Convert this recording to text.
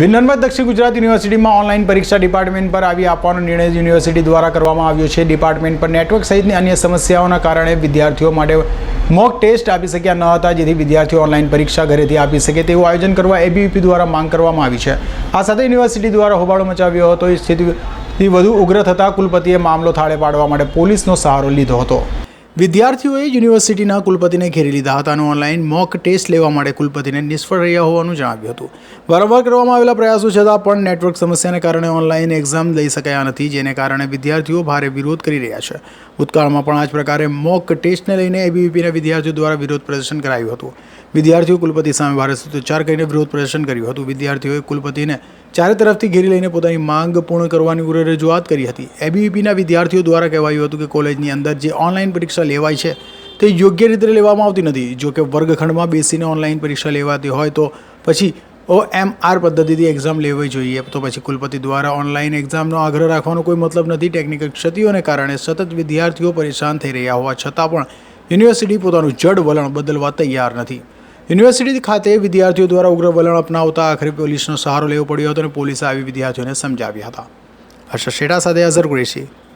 વિનરમાં દક્ષિણ ગુજરાત યુનિવર્સિટીમાં ઓનલાઈન પરીક્ષા ડિપાર્ટમેન્ટ પર આવી આપવાનો નિર્ણય યુનિવર્સિટી દ્વારા કરવામાં આવ્યો છે. ડિપાર્ટમેન્ટ પર નેટવર્ક સહિતની અન્ય સમસ્યાઓના કારણે વિદ્યાર્થીઓ માટે મોક ટેસ્ટ આપી શક્યા ન હતા, જેથી વિદ્યાર્થીઓ ઓનલાઈન પરીક્ષા ઘરેથી આપી શકે તેવું આયોજન કરવા એબીવીપી દ્વારા માંગ કરવામાં આવી છે. આ સાથે યુનિવર્સિટી દ્વારા હોબાળો મચાવ્યો હતો. સ્થિતિ વધુ ઉગ્ર થતાં કુલપતિએ મામલો થાળે પાડવા માટે પોલીસનો સહારો લીધો હતો. વિદ્યાર્થીઓએ યુનિવર્સિટીના કુલપતિને ઘેરી લીધા હતા અને ઓનલાઈન મોક ટેસ્ટ લેવા માટે કુલપતિને નિષ્ફળ રહ્યા હોવાનું જણાવ્યું હતું. વારંવાર કરવામાં આવેલા પ્રયાસો છતાં પણ નેટવર્ક સમસ્યાને કારણે ઓનલાઈન એક્ઝામ લઈ શકાયા નથી, જેને કારણે વિદ્યાર્થીઓ ભારે વિરોધ કરી રહ્યા છે. ભૂતકાળમાં પણ આ જ પ્રકારે મોક ટેસ્ટને લઈને એબીવીપીના વિદ્યાર્થીઓ દ્વારા વિરોધ પ્રદર્શન કરાયું હતું. વિદ્યાર્થીઓ કુલપતિ સામે ભારે સૂત્રોચ્ચાર કરીને વિરોધ પ્રદર્શન કર્યું હતું. વિદ્યાર્થીઓએ કુલપતિને ચારે તરફથી ઘેરી લઈને પોતાની માંગ પૂર્ણ કરવાની રજૂઆત કરી હતી. એબીવીપીના વિદ્યાર્થીઓ દ્વારા કહેવાયું હતું કે કોલેજની અંદર જે ઓનલાઈન પરીક્ષા લેવાય છે, તે યોગ્ય રીતે લેવામાં આવતી નથી. જો કે વર્ગખંડમાં બેસીને ઓનલાઈન પરીક્ષા લેવાતી હોય તો પછી ઓ એમ આર પદ્ધતિથી એક્ઝામ લેવી જોઈએ. તો પછી કુલપતિ દ્વારા ઓનલાઈન એક્ઝામનો આગ્રહ રાખવાનો કોઈ મતલબ નથી. ટેકનિકલ ક્ષતિઓને કારણે સતત વિદ્યાર્થીઓ પરેશાન થઈ રહ્યા હોવા છતાં પણ યુનિવર્સિટી પોતાનું જડ વલણ બદલવા તૈયાર નથી. યુનિવર્સિટી ખાતે વિદ્યાર્થીઓ દ્વારા ઉગ્ર વલણ અપનાવતા આખરે પોલીસનો સહારો લેવો પડ્યો હતો અને પોલીસે આવી વિદ્યાર્થીઓને સમજાવ્યા હતા. હર્ષ શેઠા સાથે અઝર કુરેશી